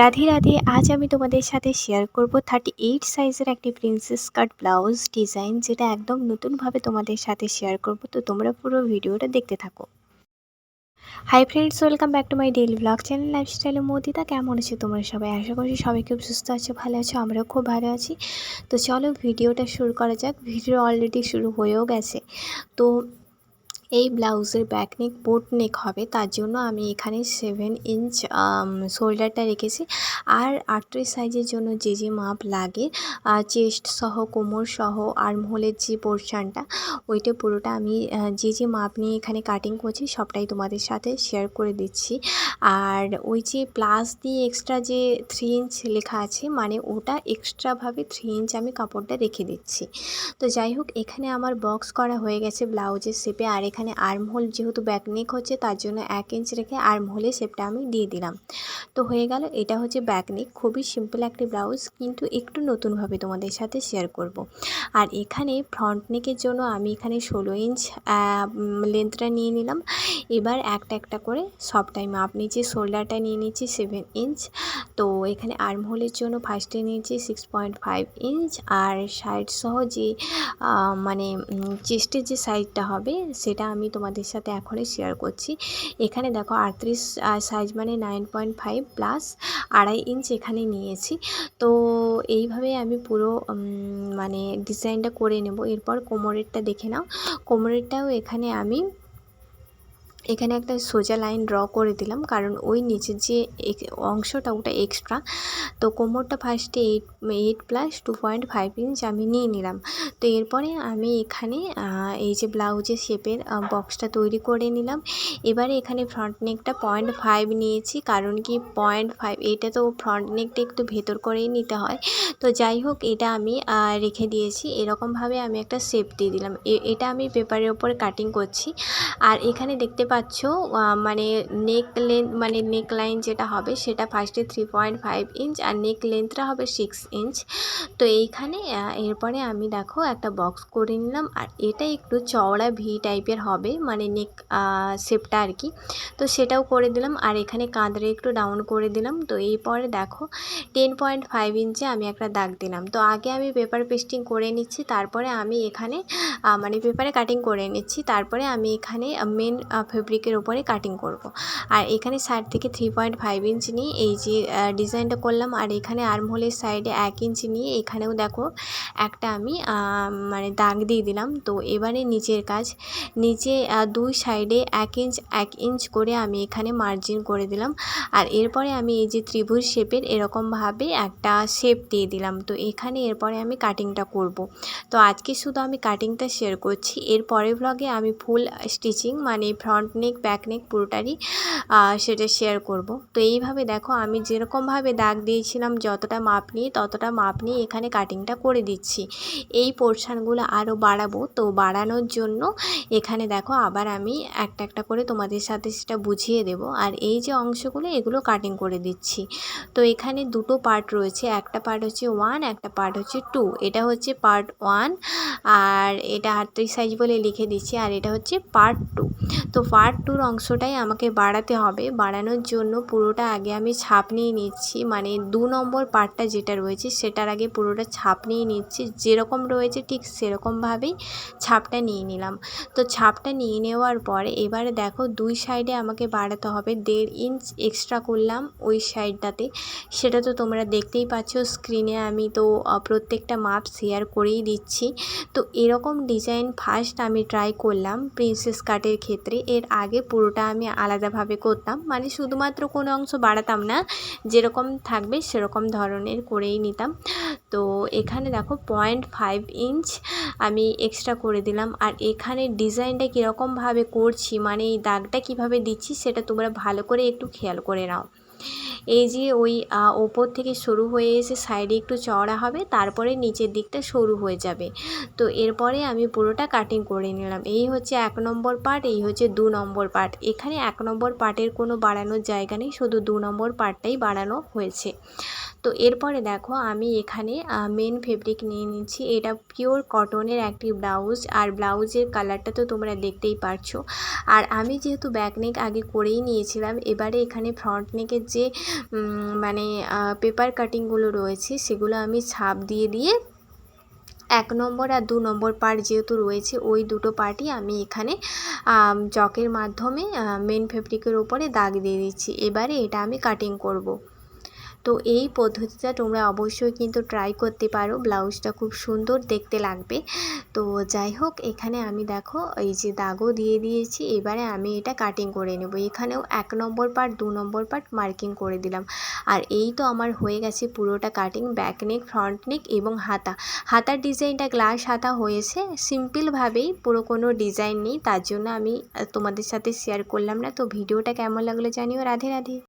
রাধে রাধে, আজ আমি তোমাদের সাথে শেয়ার করব থার্টি এইট সাইজের একটি প্রিন্সেস কাট ব্লাউজ ডিজাইন যেটা একদম নতুনভাবে তোমাদের সাথে শেয়ার করব। তো তোমরা পুরো ভিডিওটা দেখতে থাকো। Hi friends welcome back to my daily blog channel লাইফস্টাইলে মোদিতা। কেমন আছে তোমরা সবাই? আশা করছি সবাই খুব সুস্থ আছো, ভালো আছো, আমরাও খুব ভালো আছি। তো চলো ভিডিওটা শুরু করা যাক। ভিডিও অলরেডি শুরু হয়েও গেছে। তো এই ব্লাউজের ব্যাক নেক বোট নেক হবে। তার জন্য আমি এখানে সেভেন ইঞ্চ শোল্ডারটা রেখেছি। আর আটত্রিশ সাইজের জন্য যে যে মাপ লাগে চেস্ট সহ, কোমর সহ আর্মহোলের যে পোর্শানটা ওইটা পুরোটা আমি যে যে মাপ নিয়ে এখানে কাটিং করছি, সবটাই তোমাদের সাথে শেয়ার করে দিচ্ছি। আর ওই যে প্লাস দিয়ে এক্সট্রা যে থ্রি ইঞ্চ লেখা আছে মানে ওটা এক্সট্রাভাবে থ্রি ইঞ্চ আমি কাপড়টা রেখে দিচ্ছি। তো যাই হোক, এখানে আমার বক্স করা হয়ে গেছে ব্লাউজের শেপে আর এখানে আর্ম হোল যেহেতু ব্যাক নেক হচ্ছে, তার জন্য এক ইঞ্চ রেখে আর্ম হোলের শেপটা আমি দিয়ে দিলাম। তো হয়ে গেল, এটা হচ্ছে ব্যাক নেক খুবই সিম্পল একটি ব্লাউজ কিন্তু একটু নতুনভাবে তোমাদের সাথে শেয়ার করব। আর এখানে ফ্রন্ট নেকের জন্য আমি এখানে ষোলো ইঞ্চ লেন্থটা নিয়ে নিলাম। এবার একটা একটা করে সব টাইম মাপ নিচ্ছি শোল্ডারটা নিয়ে নিচ্ছি সেভেন ইঞ্চ তো এখানে আর্ম হোলের জন্য ফার্স্টে নিয়েছি সিক্স পয়েন্ট ফাইভ ইঞ্চ আর সাইড সহ যে মানে চেস্টের যে সাইডটা হবে, সেটা আমি তোমাদের সাথে এখনই শেয়ার করছি। এখানে দেখো আটত্রিশ সাইজ মানে নাইন পয়েন্ট ফাইভ প্লাস আড়াই ইঞ্চ এখানে নিয়েছি। তো এইভাবে আমি পুরো মানে ডিজাইনটা করে নেব। এরপর কোমরেরটা দেখে নাও। কোমরেরটাও এখানে আমি এখানে একটা সোজা লাইন ড্র করে দিলাম, কারণ ওই নিচের যে অংশটা ওটা এক্সট্রা তো কোমরটা ফার্স্টে eight eight plus two point five inch আমি নিয়ে নিলাম। তো এরপরে আমি এখানে এই যে ব্লাউজের শেপের বক্সটা তৈরি করে নিলাম। এবারে এখানে ফ্রন্ট নেকটা পয়েন্ট ফাইভ নিয়েছি, কারণ কি পয়েন্ট ফাইভ এটা তো ফ্রন্ট নেকটা একটু ভেতর করেই নিতে হয়। তো যাই হোক, এটা আমি রেখে দিয়েছি। এরকমভাবে আমি একটা শেপ দিয়ে দিলাম। এটা আমি পেপারের ওপরে কাটিং করছি। আর এখানে দেখতে পাচ্ছ মানে নেক লেন্থ মানে নেক লাইন যেটা হবে সেটা ফার্স্টে থ্রি পয়েন্ট ফাইভ ইঞ্চ আর নেক লেন্থটা হবে সিক্স ইঞ্চ তো এইখানে এরপরে আমি দেখো একটা বক্স করে নিলাম আর এটা একটু চওড়া ভি টাইপের হবে মানে নেক শেপটা আর কি। তো সেটাও করে দিলাম আর এখানে কাঁদরে একটু ডাউন করে দিলাম। তো এই পরে দেখো টেন পয়েন্ট ফাইভ ইঞ্চে আমি একটা দাগ দিলাম। তো আগে আমি পেপার পেস্টিং করে নিচ্ছি, তারপরে আমি এখানে মানে পেপারে কাটিং করে নিচ্ছি, তারপরে আমি এখানে মেন ফেব্রিকের ওপরে কাটিং করব। আর এখানে সাইড থেকে থ্রি পয়েন্ট ফাইভ ইঞ্চ নিয়ে এই যে ডিজাইনটা করলাম, আর এখানে আর্মহোলের সাইডে এক ইঞ্চ নিয়ে এখানেও দেখো একটা আমি মানে দাগ দিয়ে দিলাম। তো এবারে নিচের কাজ, নিচে দুই সাইডে এক ইঞ্চ এক ইঞ্চ করে আমি এখানে মার্জিন করে দিলাম। আর এরপরে আমি এই যে ত্রিভুজ শেপের এরকমভাবে একটা শেপ দিয়ে দিলাম। তো এখানে এরপরে আমি কাটিংটা করব। তো আজকে শুধু আমি কাটিংটা শেয়ার করছি। এর পরের ব্লগে আমি ফুল স্টিচিং মানে ফ্রন্ট নেক ব্যাক নেক পুরোটারই সেটা শেয়ার করব। তো এইভাবে দেখো আমি যেরকমভাবে দাগ দিয়েছিলাম, যতটা মাপ নিয়ে, ততটা মাপ নিয়ে এখানে কাটিংটা করে দিচ্ছি। এই পোর্শানগুলো আরও বাড়াবো। তো বাড়ানোর জন্য এখানে দেখো আবার আমি একটা একটা করে তোমাদের সাথে সেটা বুঝিয়ে দেব। আর এই যে অংশগুলো, এগুলো কাটিং করে দিচ্ছি। তো এখানে দুটো পার্ট রয়েছে। একটা পার্ট হচ্ছে ওয়ান একটা পার্ট হচ্ছে টু এটা হচ্ছে পার্ট ওয়ান আর এটা আটত্রিশ সাইজ বলে লিখে দিচ্ছি, আর এটা হচ্ছে পার্ট টু তো পার্ট টুর অংশটাই আমাকে বাড়াতে হবে। বাড়ানোর জন্য পুরোটা আগে আমি ছাপ নিয়ে নিচ্ছি। মানে দু নম্বর পার্টটা যেটা রয়েছে, সেটার আগে পুরোটা ছাপ নিয়ে নিচ্ছি। যেরকম রয়েছে ঠিক সেরকমভাবেই ছাপটা নিয়ে নিলাম। তো ছাপটা নিয়ে নেওয়ার পরে এবারে দেখো দুই সাইডে আমাকে বাড়াতে হবে। দেড় ইঞ্চ এক্সট্রা করলাম ওই সাইডটাতে সেটা তো তোমরা দেখতেই পাচ্ছ স্ক্রিনে আমি তো প্রত্যেকটা মাপ শেয়ার করেই দিচ্ছি। তো এরকম ডিজাইন ফার্স্ট আমি ট্রাই করলাম প্রিন্সেস কাটের ক্ষেত্রে। এর আগে পুরোটা আমি আলাদাভাবে করতাম। মানে শুধুমাত্র কোনো অংশ বাড়াতাম না, যেরকম থাকবে সেরকম ধরনের করেই নিতাম। তো এখানে দেখো পয়েন্ট ফাইভ ইঞ্চ আমি এক্সট্রা করে দিলাম। আর এখানে ডিজাইনটা কীরকমভাবে করছি মানে এই দাগটা কীভাবে দিচ্ছি, সেটা তোমরা ভালো করে একটু খেয়াল করে নাও। এই যে ওই ওপর থেকে শুরু হয়ে এসে সাইডে একটু চওড়া হবে, তারপরে নিচের দিকটা সরু হয়ে যাবে। তো এরপরে আমি পুরোটা কাটিং করে নিলাম। এই হচ্ছে এক নম্বর পার্ট এই হচ্ছে দু নম্বর পার্ট এখানে এক নম্বর পার্টের কোনো বাড়ানোর জায়গা নেই, শুধু দু নম্বর পার্টটাই বাড়ানো হয়েছে। তো এরপরে দেখো আমি এখানে মেন ফেব্রিক নিয়ে নিচ্ছি। এটা পিওর কটনের একটি ব্লাউজ আর ব্লাউজের কালারটা তো তোমরা দেখতেই পারছ। আর আমি যেহেতু ব্যাক নেক আগে করেই নিয়েছিলাম, এবারে এখানে ফ্রন্ট নেকের যে মানে পেপার কাটিংগুলো রয়েছে, সেগুলো আমি ছাপ দিয়ে দিয়ে এক নম্বর আর দু নম্বর পার্ট যেহেতু রয়েছে, ওই দুটো পার্টই আমি এখানে জকের মাধ্যমে মেন ফেব্রিকের ওপরে দাগ দিয়ে দিচ্ছি এবারে এটা আমি কাটিং করব। তো এই পদ্ধতিটা তোমরা অবশ্যই কিন্তু ট্রাই করতে পারো। ব্লাউজটা খুব সুন্দর দেখতে লাগবে। তো যাই হোক, এখানে আমি দেখো, এই যে দাগও দিয়ে দিয়েছি। এবারে আমি এটা কাটিং করে নেব। এখানেও এক নম্বর পার্ট দু নম্বর পার্ট মার্কিং করে দিলাম। আর এই তো আমার হয়ে গেছে পুরোটা cutting back neck front neck এবং হাতা। হাতার ডিজাইনটা গ্লাস হাতা হয়েছে। সিম্পলভাবেই পুরো কোনো ডিজাইন নেই। তার জন্য আমি তোমাদের সাথে শেয়ার করলাম না। তো ভিডিওটা কেমন লাগল জানিও। রাধে রাধে।